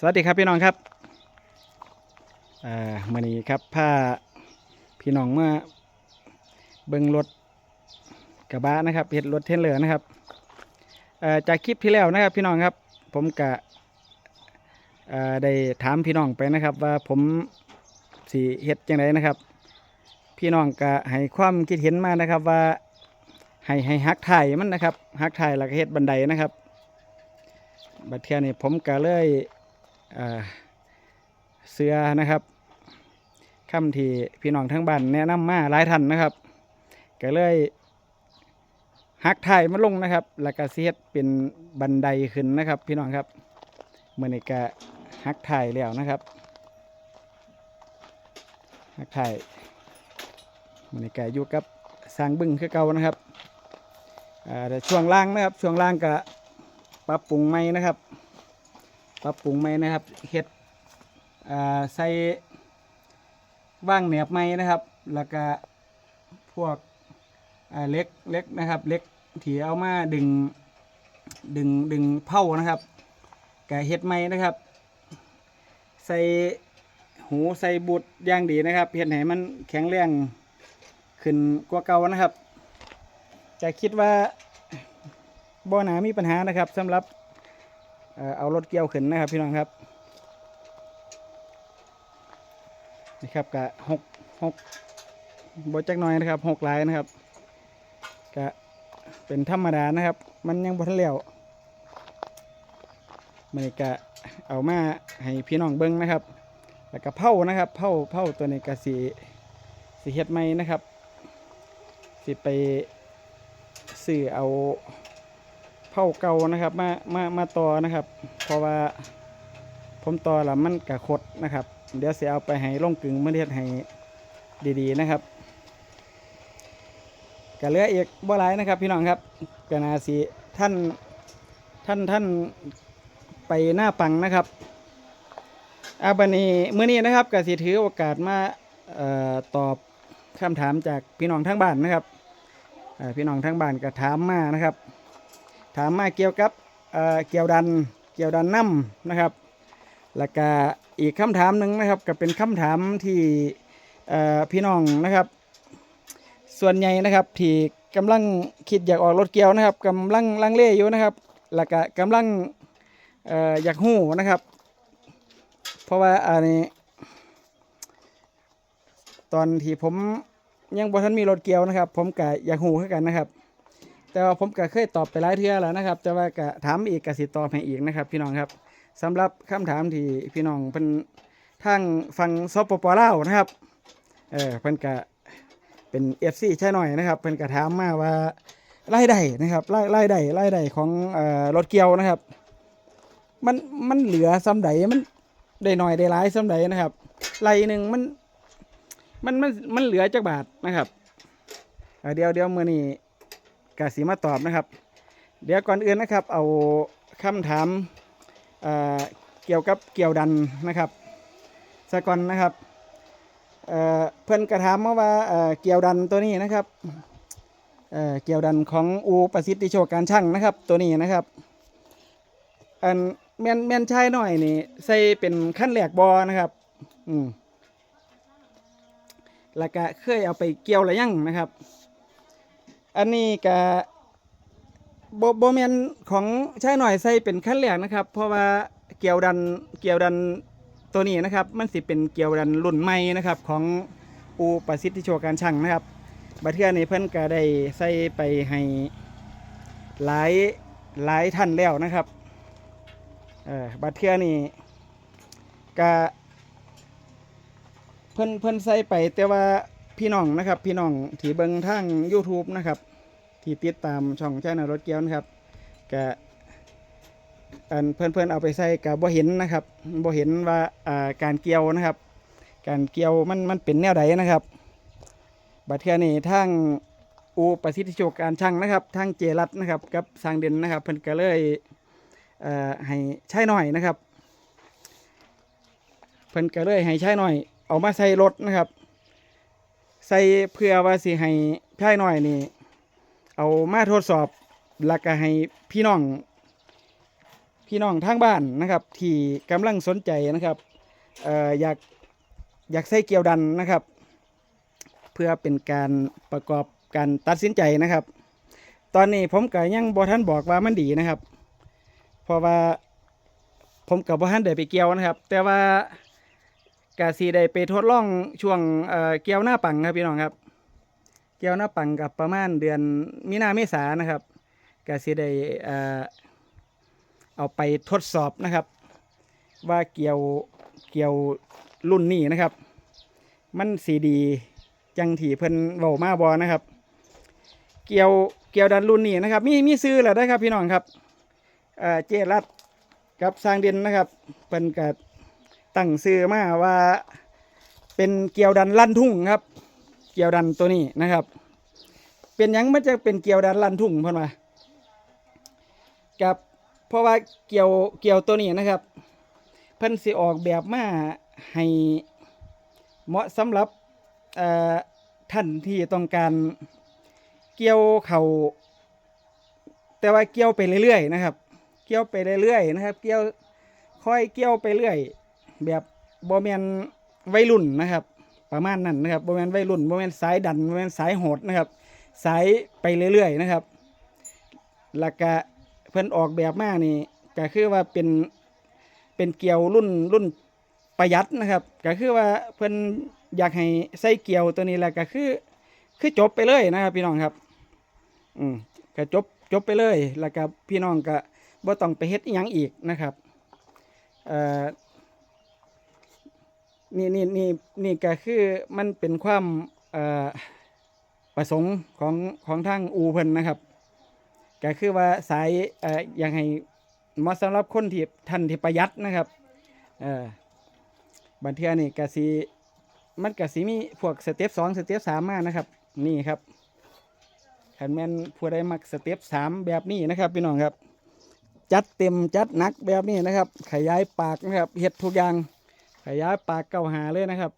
สวัสดีครับพี่น้องครับอ่ามื่อนี้ครับพาพี่น้องมาเบิ่งรถกระบะนะครับเห็ดรถเทรลเลอร์นะครับจากคลิปที่แล้วนะครับพี่น้องครับ ผมกะได้ถามพี่น้องไปนะครับ ว่าผมสีเห็ดยังไงนะครับ พี่น้องก็ให้ความคิดเห็นมานะครับว่าให้ให้ฮักถ่ายมันนะครับฮักถ่ายแล้วก็เฮ็ดบันไดนะครับบัดเทียนี่ผมก็เลยอ่า เสื้อนะครับคำที่พี่น้องทั้งบ้านแนะนำมาหลายท่านนะครับ ก็เลยหักถ่ายมาลงนะครับ แล้วก็เสียดเป็นบันไดขึ้นนะครับ พี่น้องครับเมื่อนี้ก็หักถ่ายแล้วนะครับหักถ่ายเมื่อนี้ก็อยู่กับสร้างบึ้งคือเก่านะครับอ่าแต่ช่วงล่างนะครับช่วงล่างก็ปรับปรุงใหม่นะครับ ปรับปรุงใหม่นะครับเฮ็ดใส่ว่างแหนบใหม่นะครับ แล้วก็พวกเล็กเล็กนะครับ เล็กที่เอามาดึงดึงดึงเผานะครับก็เฮ็ดใหม่นะครับ ใส่หูใส่บุตรย่างดีนะครับเฮ็ดให้มันแข็งแรงขึ้นกว่าเก่านะครับ จะคิดว่าบ่หนามีปัญหานะครับสำหรับ เอารถเกี่ยวขึ้นนะครับพี่น้องครับนี่ครับกะหกหกบจักน้อยนะครับหกลายนะครับกะเป็นธรรมดานะครับ มันยังบทันแล้วมันกะเอามาให้พี่น้องเบิ้งนะครับ แล้วก็เผานะครับเผาเผาตัวนี้กะสีสีเฮ็ดไหมนะครับ สิไปซื้อเอา เผาเก่านะครับ มามามาต่อนะครับ เพราะว่าผมต่อแล้วมันกะขดนะครับ เดี๋ยวเสียเอาไปให้ลงกึ่งเมื่อเทียให้ดีๆนะครับกะเหลืออีกบ่หลายนะครับ พี่น้องครับกนาสีท่านท่านท่านไปหน้าปังนะครับอาบันนี้เมื่อนี้นะครับกสิถือโอกาสมาออตอบคำถามจากพี่น้องทั้งบ้านนะครับพี่น้องทั้งบ้านก็ถามมานะครับ ถามมาเกี่ยวกับเกี่ยวดันเกี่ยวดันน้ำนะครับ แล้วก็อีกคำถามหนึ่งนะครับก็เป็นคำถามที่พี่น้องนะครับ ส่วนใหญ่นะครับที่กำลังคิดอยากออกรถเกี่ยวนะครับกำลังลังเลอยู่นะครับ แล้วก็กำลังออยากหู้นะครับ เพราะว่าอันนี้ตอนที่ผมยังบ่ทันมีรถเกี่ยวนะครับ ผมก็อยากหูคือกันนะครับ แต่ว่าผมก็เคยตอบไปหลายเทื่อแล้วนะครับ แต่ว่าก็ถามอีกก็สิตอบให้อีกนะครับ พี่น้องครับสำหรับคำถามที่พี่น้องเป็นทางฟังซอปปเล่านะครับเออเพิ่นก็เป็น FC ใช่หน่อยนะครับเพิ่นก็ถามมาว่ารายได้นะครับรายรายได้รายได้ของเอ่อรถเกียวนะครับ มันมันเหลือซ้ำใดมันได้หน่อยได้หลายซ้ำใดนะครับไรหนึ่งมันมันมันมันเหลือจักบาทนะครับเดี๋ยวเดี๋ยวเมื้อนี้ กาสีมาตอบนะครับ เดี๋ยวก่อนอื่นนะครับ เอาคำถามเอ่อเกี่ยวกับเกี่ยวดันนะครับสก่อนนะครับเเพื่อนกระถามมาว่าเอ่อเกี่ยวดันตัวนี้นะครับเเกี่ยวดันของอูประสิทธิโชคการช่างนะครับ ตัวนี้นะครับอันแม่นแม่นใช่หน่อยนี่ใส่เป็นขั้นแหลกบอนะครับ อืมแล้วก็เคยเอาไปเกี่ยวหรือยังนะครับ อันนี้ก็โบโบแมนของใช้หน่อยใส่เป็นขั้นแรกนะครับ เพราะว่าเกี่ยวดันเกี่ยวดันตัวนี้นะครับ มันสิเป็นเกี่ยวดันรุ่นใหม่นะครับของอูประสิทธิโชการช่างนะครับบัดเทื่อนี้เพิ่อนก็ได้ใส่ไปให้หลายหลายท่านแล้วนะครับเออบัดเทื่อนี้ก็เพิ่อนเพิ่อนใส่ไปแต่ว่า พี่น้องนะครับ พี่น้องที่เบิงทาง YouTube นะครับ ที่ติดตามช่องแชนรถเกียวนะครับก็อันเพื่อนเพื่อนๆเอาไปใส่กับบ่เห็นนะครับบ่เห็นว่าอ่าการเกี่ยวนะครับ การเกี่ยวมันมันเป็นแนวใดนะครับ บัดเทือนี้ทางอูประสิทธิโชคการช่างนะครับทางเจรัตนะครับกับสร้างเด่นนะครับ เพิ่นก็เลยเอ่อให้ใช้หน่อยนะครับ เพิ่นก็เลยให้ใช้หน่อย เอามาใส่รถนะครับ ใส่เพื่อว่าสิให้พี่หน่อยนี่ เอามาทดสอบแล้วก็ให้พี่น้อง พี่น้องทางบ้านนะครับ ที่กำลังสนใจนะครับเอ่ออยากอยากใส่เกียวดันนะครับ เพื่อเป็นการประกอบการตัดสินใจนะครับ ตอนนี้ผมก็ยังบอท่านบอกว่ามันดีนะครับ เพราะว่าผมกับบอท่านได้ไปเกี่ยวนะครับ แต่ว่า กาสีได้ไปทดลองช่วงเกี่ยวหน้าปังครับพี่น้องครับ เกี่ยวหน้าปังกับประมาณเดือนมีนาเมษานะครับกาสีได้เอาไปทดสอบนะครับ ว่าเกี่ยวเกี่ยวรุ่นนี้นะครับ มันสีดีจังที่เพิ่นเว้ามาบอนะครับ เกี่ยวเกี่ยวดันรุ่นนี้นะครับ มีมีซื้อแล้วนะครับพี่น้องครับเจรัดกับสร้างเด่นนะครับเพิ่นก็ ตั้งซื้อมาว่า เป็นเกียวดันลั่นทุ่งครับ เกียวดันตัวนี้นะครับ เป็นยังมันจะเป็นเกียวดันลั่นทุ่งเพิ่นว่ากับเพราะว่าเกี่ยวเกี่ยวตัวนี้นะครับ เพิ่นสิออกแบบมาให้เหมาะสำหรับท่านที่ต้องการเกี่ยวเขาแต่ว่าเกี่ยวไปเรื่อยๆนะครับ เกี่ยวไปเรื่อยๆนะครับ เกี่ยวค่อยเกี่ยวไปเรื่อย แบบโบแมนวัยรุ่นนะครับ ประมาณนั้นนะครับโบแมนวัยรุ่นโบแมนสายดันโบแมนสายโหดนะครับสายไปเรื่อยๆนะครับแล้วก็เพิ่นออกแบบมานี่ก็คือว่าเป็นเป็นเกียวรุ่นรุ่นประหยัดนะครับ ก็คือว่าเพิ่นอยากให้ใส่เกียวตัวนี้แหละก็คือคือจบไปเลยนะครับ พี่น้องครับ อืมก็จบจบไปเลย แล้วก็พี่น้องก็บ่ต้องไปเฮ็ดอิหยังอีกนะครับ เอ่อ นี่นี่นี่นี่ก็คือมันเป็นความประสงค์ของของทางอูเพิ่นนะครับ ก็คือว่าสายเอ่อยากให้เหมาะสำหรับคนที่ท่านที่ประหยัดนะครับเออบันเทือนี่กสิมันกสิมีพวกสเต็ปสองสเต็ปสามมานะครับ นี่ครับขันแมนผู้ใดมักสเต็ปสามแบบนี้นะครับพี่น้องครับ จัดเต็มจัดหนักแบบนี้นะครับ ขยายปากนะครับเห็ดทุกอย่าง ยายปากเก้าหาเลยนะครับ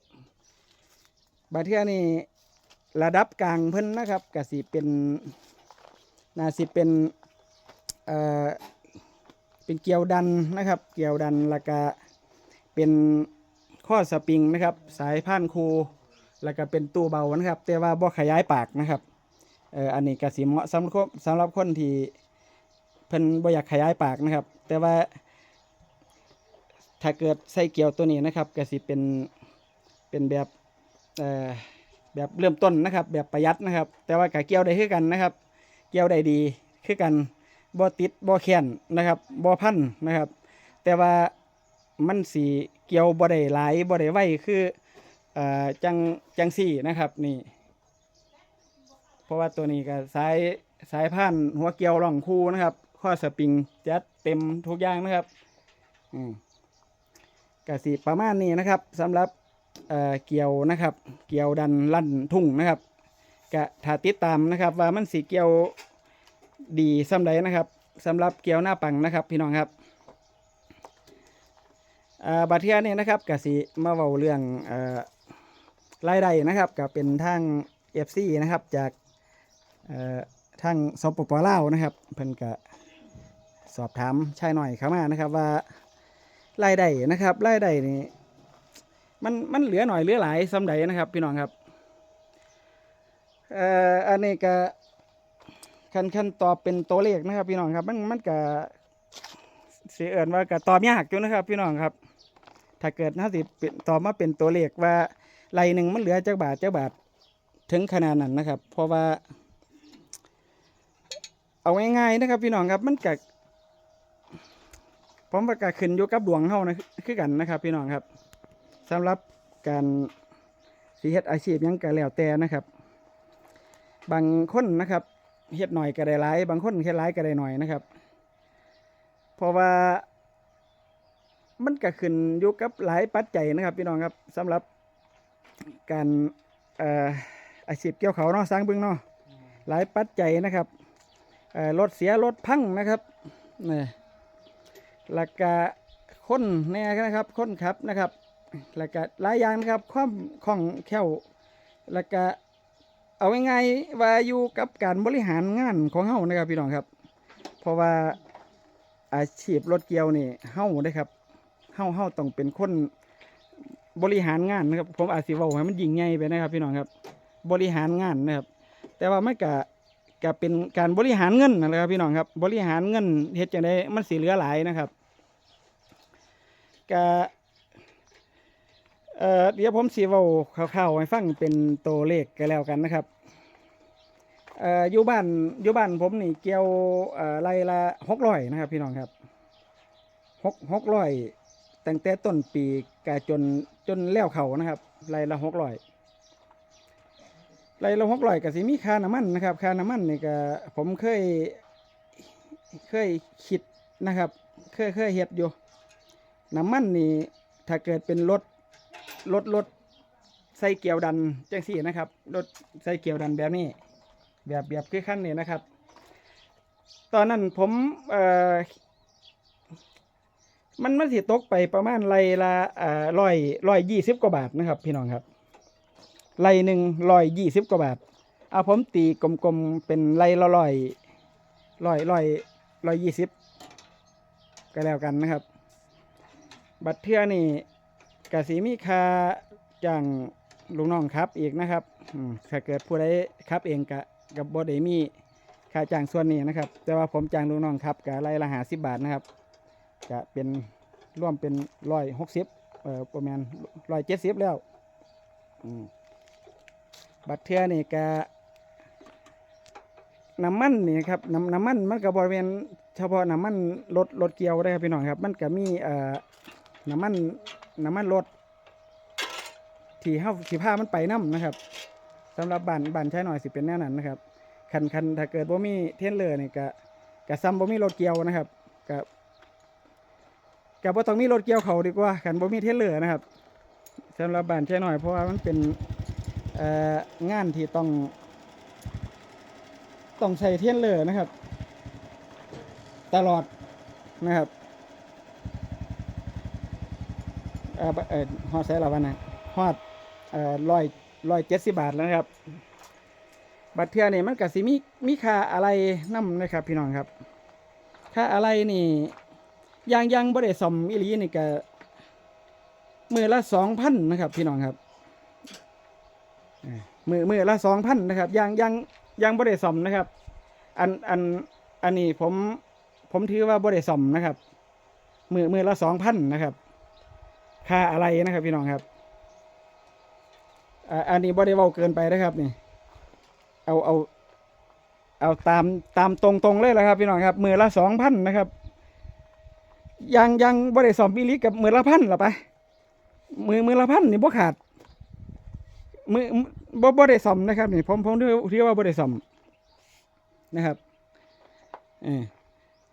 บาเทียนี่ระดับกลางเพิ่นนะครับกสิเป็นนาสิเป็นเอ่อเป็นเกลียวดันนะครับ เกลียวดันแล้วก็เป็นข้อสปริงนะครับ สายพานคูแล้วก็เป็นตู้เบานะครับ แต่ว่าบ่ขยายปากนะครับเอ่ออันนี้กสิเหมาะสำหรับสำหรับคนที่เพิ่นบ่อยากขยายปากนะครับ แต่ว่า ถ้าเกิดใส่เกียวตัวนี้นะครับก็สิเป็นเป็นแบบเอ่อแบบเริ่มต้นนะครับ แบบประหยัดนะครับ แต่ว่ากับเกียวได้คือกันนะครับ เกียวได้ดีคือกันบ่ติดบ่แค้นนะครับบ่พันนะครับ แต่ว่ามันสีเกียวบ่ได้หลายบ่ได้ไวคือจังจังสี่นะครับนี่ เพราะว่าตัวนี้ก็สายสายพันหัวเกียวร่องคู่นะครับ ข้อสปริงจัดเต็มทุกอย่างนะครับ อืม กสิประมาณนี้นะครับสำหรับเเกี่ยวนะครับ เกี่ยวดันลั่นทุ่งนะครับกะถ้าติดตามนะครับว่ามันสีเกี่ยวดีสำใดนะครับสำหรับเกี่ยวหน้าปังนะครับ พี่น้องครับบัดเทียนี่นะครับกสิมาเว้าเรื่องรายได้นะครับก็เป็นทาง FC นะครับจากทางสปปลาวนะครับ เพิ่นก็สอบถามชายหน่อยเข้ามานะครับว่า รายได้นะครับรายได้นี่มันมันเหลือหน่อยเหลือหลายสำใดนะครับ พี่น้องครับเอ่ออันนี้ก็คันคันตอบเป็นตัวเลขนะครับ พี่น้องครับ มันมันก็เสียเอินว่าก็ตอบยากอยู่นะครับ พี่น้องครับ ถ้าเกิดถ้าสิตอบมาเป็นตัวเลขว่าไรหนึ่งมันเหลือจักบาทจักบาทถึงขนาดนั้นนะครับ เพราะว่า เอาง่ายๆนะครับ พี่น้องครับ มันก็ ผมประกาศขึ้นอยู่กับดวงเฮานะคือกันนะครับ พี่น้องครับสำหรับการสิเฮ็ดอาชีพยังก็แล้วแต่นะครับ บางคนนะครับเฮ็ดหน่อยก็ได้หลาย บางคนเฮ็ดหลายก็ได้หน่อยนะครับ เพราะว่ามันก็ขึ้นอยู่กับหลายปัจจัยนะครับ พี่น้องครับสำหรับการอาชีพเกี่ยวเขาเนาะสร้างบึงเนาะหลายปัจจัยนะครับรถเสียรถพังนะครับนี่ แล้วก็คนแน่นะครับคนขับนะครับแล้วก็หลายอย่างนะครับความคล่องแคล่วแล้วก็เอาง่ายๆว่าอยู่กับการบริหารงานของเฮานะครับพี่น้องครับ เพราะว่าอาชีพรถเกียวนี่เฮาได้ครับเฮาเฮาต้องเป็นคนบริหารงานนะครับ ผมอาจสิเว้าให้มันยิ่งใหญ่ไปนะครับพี่น้องครับ บริหารงานนะครับ แต่ว่าไมันก็ก็เป็นการบริหารเงินนะครับพี่น้องครับ บริหารเงินเฮ็ดจังไดมันสิเหลือหลายนะครับ ก็เอ่อเดี๋ยวผมสิเว้าคร่าวๆให้ฟังเป็นตัวเลขกันแล้วกันนะครับเอ่ออยู่บ้านอยู่บ้านผมนี่เกี่ยวเอ่อไรละหกร้อยนะครับ พี่น้องครับหกหกร้อยตั้งแต่ต้นปีกาจนจนแล้วเขานะครับไรละหกร้อยไรละหกร้อยก็สิมีค่าน้ำมันนะครับค่าน้ำมันนี่ก็ผมเคยเคยคิดนะครับ เคยเคยเฮ็ดอยู่ น้ำมันนี่ถ้าเกิดเป็นรถรถรถใส่เกียวดันจังสี่นะครับรถใส่เกียวดันแบบนี้ แบบแบบคือขั้นนี้นะครับ ตอนนั้นผมเอ่อมันมันสิตกไปประมาณไรละเอ่อร้อยร้อยยี่สิบกว่าบาทนะครับ พี่น้องครับไรหนึ่งร้อยยี่สิบกว่าบาทเอาผมตีกลมๆเป็นไรละร้อยร้อยร้อยร้อยยี่สิบก็แล้วกันนะครับ บัตรเทือนี่กสีมีค่าจ้างลุงน้องครับอีกนะครับถ้าเกิดผู้ใดครับเองกะกับบอดมีค่าจ้างส่วนนี้นะครับ แต่ว่าผมจ้างลูกน้องครับกับรายละหาสิบบาทนะครับจะเป็นร่วมเป็นร้อยหกสิบเอ่อประมาณร้อยเจ็ดสิบแล้วบัตรเทือนี่กะน้ำมันนี่ครับน้ำน้ำมันมันกับบริเวณเฉพาะน้ำมันรถรถเกียวได้ครับพี่น้องครับ มันก็มีเอ่อ น้ำมันน้ำมันรถที่เฮาที่ผ้ามันไปน้ำนะครับสำหรับบ้านบ้านใช้หน่อยสิเป็นแน่นั้นนะครับคันคันถ้าเกิดบ่มีเทรนเลอร์นี่ก็ก็ซ้ำบ่มีรถเกียวนะครับก็ก็บ่ต้องมีรถเกียวเขาดีกว่าคันบ่มีเทรนเลอร์นะครับสำหรับบ้านใช้หน่อยเพราะว่ามันเป็นงานที่ต้อง ต้องใช้เทรนเลอร์นะครับ ตลอดนะครับ เอ่อเอ่อฮอดใช้ละวันนะฮอดเอ่อร้อยร้อยเจ็ดสิบบาทแล้วนะครับ บัตรเทือนี่มันก็สิมีมีค่าอะไรนํนะครับ พี่น้องครับ ค่าอะไรนี่ยางยางบ่ได้ซ่อมอีหลีนี่ก็มือละสองพันนะครับ พี่น้องครับเอ่อมือมือละสองพันนะครับยางยางยางบ่ได้ซ่อมนะครับ อันอันอันนี้ผมผมถือว่าบ่ได้ซ่อมนะครับ มือมือละสองพันนะครับ ค่าอะไรนะครับ พี่น้องครับอันนี้บ่ได้เว้าเกินไปนะครับนี่ เอาเอาเอาตามตามตรงตรงเลยแหละครับ พี่น้องครับ มือละสองพันนะครับ ยังยังบ่ได้สอมปีลิกับมือละพันหรอไปมือมือละพันนี่บ่ขาด มือบ่บ่ได้สอมนะครับนี่ผมผมถือว่าบ่ได้สอมนะครับเออ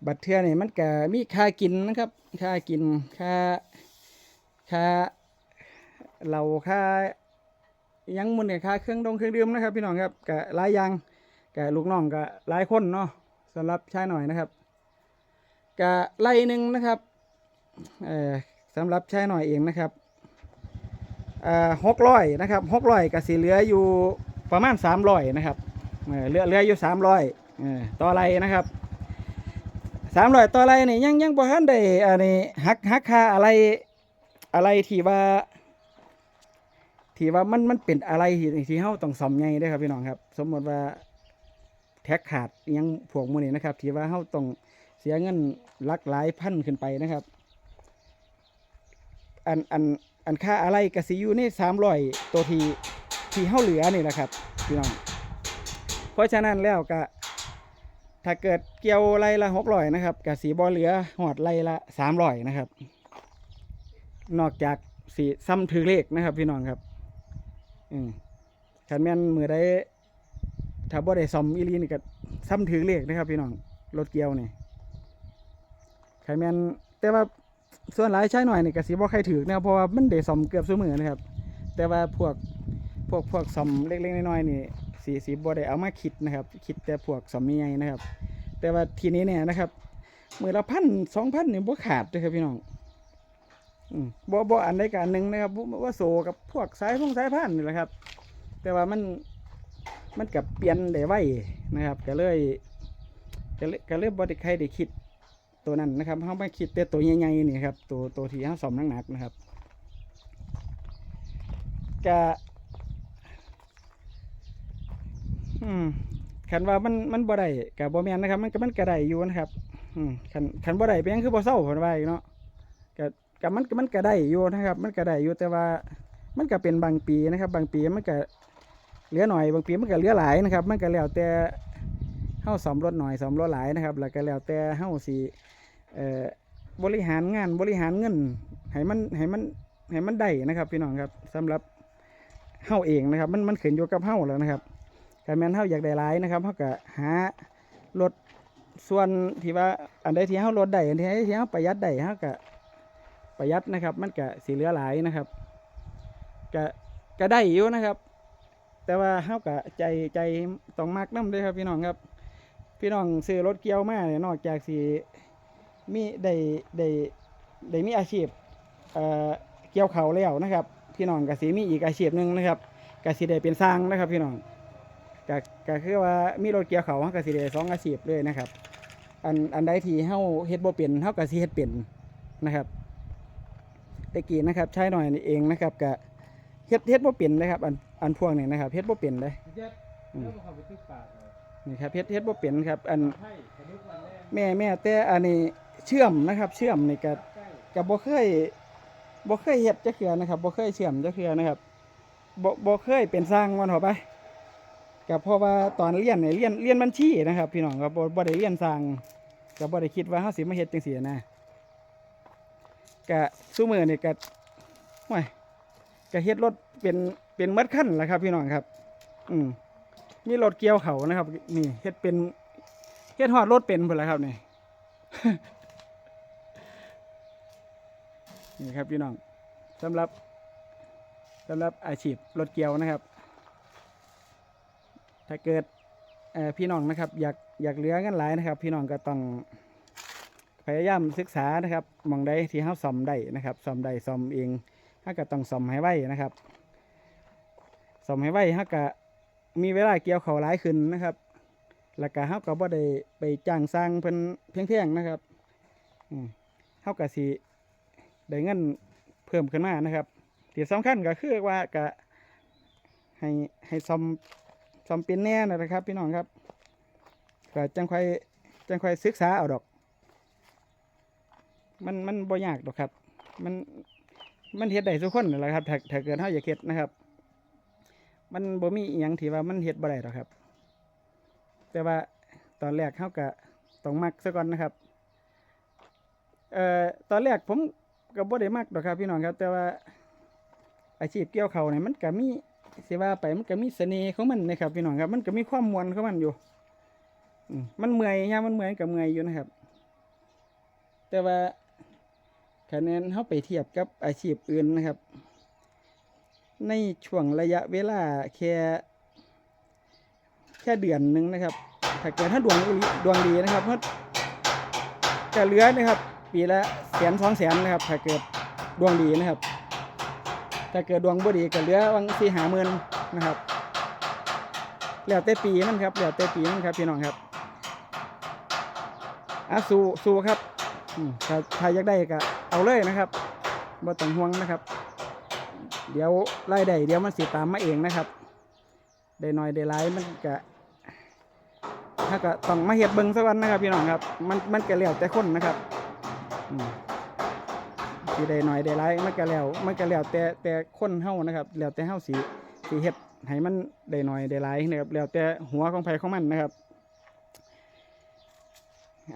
บัตรเทือนี่มันก็มีค่ากินนะครับ ค่ากินค่า ค่าเราค่ายังมุนเนี่ยค่าเครื่องดองเครื่องดื่มนะครับ พี่น้องครับกับหลายอย่างกับลูกน้องกับหลายคนเนาะสำหรับชายหน่อยนะครับกับไล่หนึ่งนะครับเอ่อสำหรับชายหน่อยเองนะครับอ่าหกร้อยนะครับหกร้อยกับสีเหลืออยู่ประมาณสามร้อยนะครับเออเหลือเหลืออยู่สามร้อยเออต่อไรนะครับสามร้อยต่อไรนี่ยังยังบ่ทันได้อันนี้หักหักค่าอะไร อะไรที่ว่าที่ว่ามันมันเป็นอะไรที่ที่เฮาต้องซ่อมใหญ่เด้ครับพี่น้องครับ สมมติว่าแท็กขาดยังพวกมื้นี้นะครับ ที่ว่าเฮาต้องเสียเงินลักหลายพันขึ้นไปนะครับ อันอันอันค่าอะไรกสิอยู่ใน300ตัวทีที่เฮาเหลือนี่แหละครับพี่น้องเพราะฉะนั้นแล้วก็ถ้าเกิดเกี่ยวไรละ600นะครับกสิบ่เหลือหอดไรละ300นะครับ นอกจากสิซ้ำถือเลขนะครับ พี่น้องครับอืมขันแม่นมือได้ถ้าบ่ได้ซ่อมอีลีนี่ก็ซ้ำถึงเลขนะครับ พี่น้องรถเกียวนี่ขันแม่นแต่ว่าส่วนหลายใช้หน่อยนี่ก็สิบ่ใครถือนะครับเพราะว่ามันได้ซ่อมเกือบซุมื้อนะครับ แต่ว่าพวกพวกพวกซ่อมเล็กๆน้อยๆนี่สีสีบ่ได้เอามาคิดนะครับ คิดแต่พวกซ่อมใหญ่นะครับ แต่ว่าทีนี้เนี่ยนะครับมือละพันสองพันนี่บ่ขาดเลยครับพี่น้อง บ่บ่อันใดกอันหนึ่งนะครับว่าโซกับพวกสายพงสายพันนี่แหละครับ แต่ว่ามันมันกับเปลี่ยนได้ไวนะครับก็เลยก็เลยก็เลยบ่ได้ใครได้คิดตัวนั้นนะครับเขาไม่คิดแต่ตัวใหญ่ๆนี่ครับตัวตัวที่เขาสอมหนักๆนะครับกะอืมคันว่ามันมันบ่ได้กับบ่แมนนะครับ มันก็มันก็ได้อยู่นะครับอืมคันคันบ่ได้เป็นยังคือบ่เศร้าเพิ่นว่าอีกเนาะ ก็ก็มันมันก็ได้อยู่นะครับ มันก็ได้อยู่แต่ว่ามันก็เป็นบางปีนะครับ บางปีมันก็เหลือหน่อย บางปีมันก็เหลือหลายนะครับ มันก็แล้วแต่เฮาซ่อมรถหน่อยซ่อมรถหลายนะครับ แล้วก็แล้วแต่เฮาสี่บริหารงานบริหารเงินให้มันให้มันให้มันได้นะครับ พี่น้องครับสำหรับเฮาเองนะครับ มันมันขึ้นอยู่กับเฮาแล้วนะครับการแม่นเฮาอยากได้หลายนะครับเฮาก็หารถส่วนที่ว่าอันใดที่เฮาลดได้อันใดที่เฮาประหยัดได้เฮาก็ ประหยัดนะครับ มันก็สิเหลือหลายนะครับก็ก็ได้อยู่นะครับ แต่ว่าเฮาก็ใจใจต้องมักน้ำด้วยครับพี่น้องครับ พี่น้องซื้อรถเกี่ยวมาเนี่ยนอกจากสิมีได้ได้ได้มีอาชีพเอ่อเกี่ยวเขาแล้วนะครับ พี่น้องก็สิมีอีกอาชีพหนึ่งนะครับก็สิได้เป็นสร้างนะครับพี่น้องก็ก็คือว่ามีรถเกี่ยวเขาเราก็สิได้สองอาชีพเลยนะครับ อันอันใดที่เฮาเฮ็ดบ่เป็นเฮาก็สิเฮ็ดเป็นนะครับ ตะกี้นะครับใช้หน่อยนี่เองนะครับก็เฮ็ดเฮ็ดบ่เป็นเลยครับอันอันพวกนี้นะครับเฮ็ดบ่เป็นเลยเจ็ดแล้วก็เข้าไปตึกปากเลยนี่ครับเฮ็ดเฮ็ดบ่เป็นครับอันไผ่กระดูกวันแรกแม่แม่แต่อันนี้เชื่อมนะครับเชื่อมนี่ก็ใกล้ก็บ่เคยบ่เคยเฮ็ดจักเทื่อนะครับบ่เคยเชื่อมจักเทื่อนะครับบ่บ่เคยเป็นสร้างมันเถอะไปก็เพราะว่าตอนเรียนเนี่ยเรียนเรียนบัญชีนะครับ พี่น้องก็บ่บ่ได้เรียนสร้างก็บ่ได้คิดว่าเฮาสิมาเฮ็ดจังซี่นะ ก็ซุมื้อนี่ก็ห่วยก็เฮ็ดรถเป็นเป็นหมดคันแหละครับพี่น้องครับ อืมมีรถเกี่ยวเขานะครับ นี่เฮ็ดเป็นเฮ็ดฮอดรถเป็นพุ่นแหละครับนี่นี่ครับพี่น้องสำหรับสำหรับอาชีพรถเกี่ยวนะครับ ถ้าเกิดเออพี่น้องนะครับ อยากอยากเลือเงินหลายนะครับ พี่น้องก็ต้อง พยายามศึกษานะครับมองใดที่เขาซ่อมได้นะครับซ่อมได้ซ่อมเองถ้าก็ต้องซ่อมให้ไวนะครับซ่อมให้ไวถ้าก็มีเวลาเกี่ยวเขาหลายขึ้นนะครับ แล้วก็เขาก็บ่ได้ไปจ้างสร้างเพิ่นเพียงๆนะครับอืเขาก็สิได้เงินเพิ่มขึ้นมานะครับที่สำคัญก็คือว่าก็ให้ให้ซ่อมซ่อมเป็นแน่นะครับ พี่น้องครับก็จังค่อยจังค่อยศึกษาเอาดอก มันมันบ่ยากดอกครับ มันมันเฮ็ดได้ทุกคนนั่นแหละครับถ้าถ้าเกิดเฮาอยากเฮ็ดนะครับ มันบ่มีอีหยังที่ว่ามันเฮ็ดบ่ได้ดอกครับ แต่ว่าตอนแรกเฮาก็ต้องมักซะก่อนนะครับเอ่อตอนแรกผมก็บ่ได้มักดอกครับ พี่น้องครับ แต่ว่าอาชีพเกี่ยวเขาเนี่ยมันก็มีสิว่าไปมันก็มีเสน่ห์ของมันนะครับพี่น้องครับ มันก็มีความมวลของมันอยู่มันเมื่อยยามมันเมื่อยก็เมื่อยอยู่นะครับ แต่ว่า คะแนนเฮาไปเทียบกับอาชีพอื่นนะครับ ในช่วงระยะเวลาแค่แค่เดือนหนึ่งนะครับ ถ้าเกิดถ้าดวงดวงดีนะครับเพราะจะเหลือนะครับ ปีละแสนสองแสนนะครับ ถ้าเกิดดวงดีนะครับ ถ้าเกิดดวงบ่ดีก็เหลือวังสี่หาหมื่นนะครับ แล้วแต่ปีมันครับ แล้วแต่ปีมันครับพี่น้องครับอะสู้สู้ครับ ถ้าถ้าอยากได้ก็เอาเลยนะครับบ่ต้องห่วงนะครับ เดี๋ยวรายได้เดี๋ยวมันสิตามมาเองนะครับ ได้น้อยได้หลายมันก็ถ้าก็ต้องมาเฮ็ดเบิ่งสักวันนะครับ พี่น้องครับ มันมันก็แล้วแต่คนนะครับอืมสิได้หน่อยได้หลายมันก็แล้วมันก็แล้วแต่แต่คนเฮานะครับ แล้วแต่เฮาสิสิเฮ็ดให้มันได้หน่อยได้หลายนะครับ แล้วแต่หัวของไผของมันนะครับ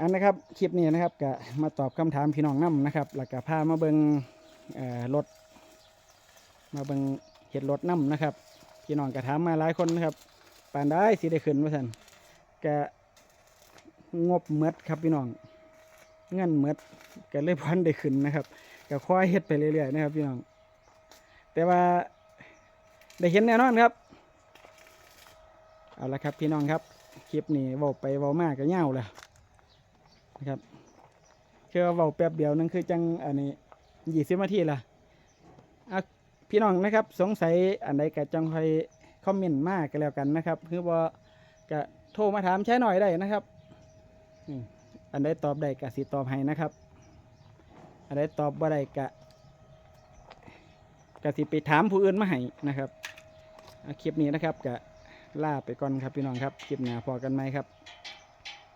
อันนะครับคลิปนี้นะครับก็มาตอบคำถามพี่น้องนํนะครับแล้วก็พามาเบิงรถ มาเบิงเห็ดรถนํนะครับ พี่น้องก็ถามมาหลายคนนะครับปานได้สิได้ขึ้นว่าซั่นก็งบเมดครับพี่น้องเงินเมดก็เลยพันได้ขึ้นนะครับก็ค่อยเฮ็ดไปเรื่อยๆนะครับพี่น้อง แต่ว่าได้เห็นแน่นอนครับเอาละครับพี่น้องครับคลิปนี้เว้าไปเว้ามากก็เง่าวแล้ว นะครับคือว่าเว้าแป๊บเดียวนึงคือจังอันนี้ยี่สิบนาทีละอะพี่น้องนะครับ สงสัยอันใดก็จังคอยคอมเมนต์มากก็แล้วกันนะครับ คือว่าก็โทรมาถามใช้หน่อยได้นะครับอันใดตอบได้กะสิตอบให้นะครับ อันใดตอบบ่ได้กะกะสิไปถามผู้อื่นมาให้นะครับคลิปนี้นะครับกะลาไปก่อนครับพี่น้องครับ คลิปหน้าพอกันไหมครับ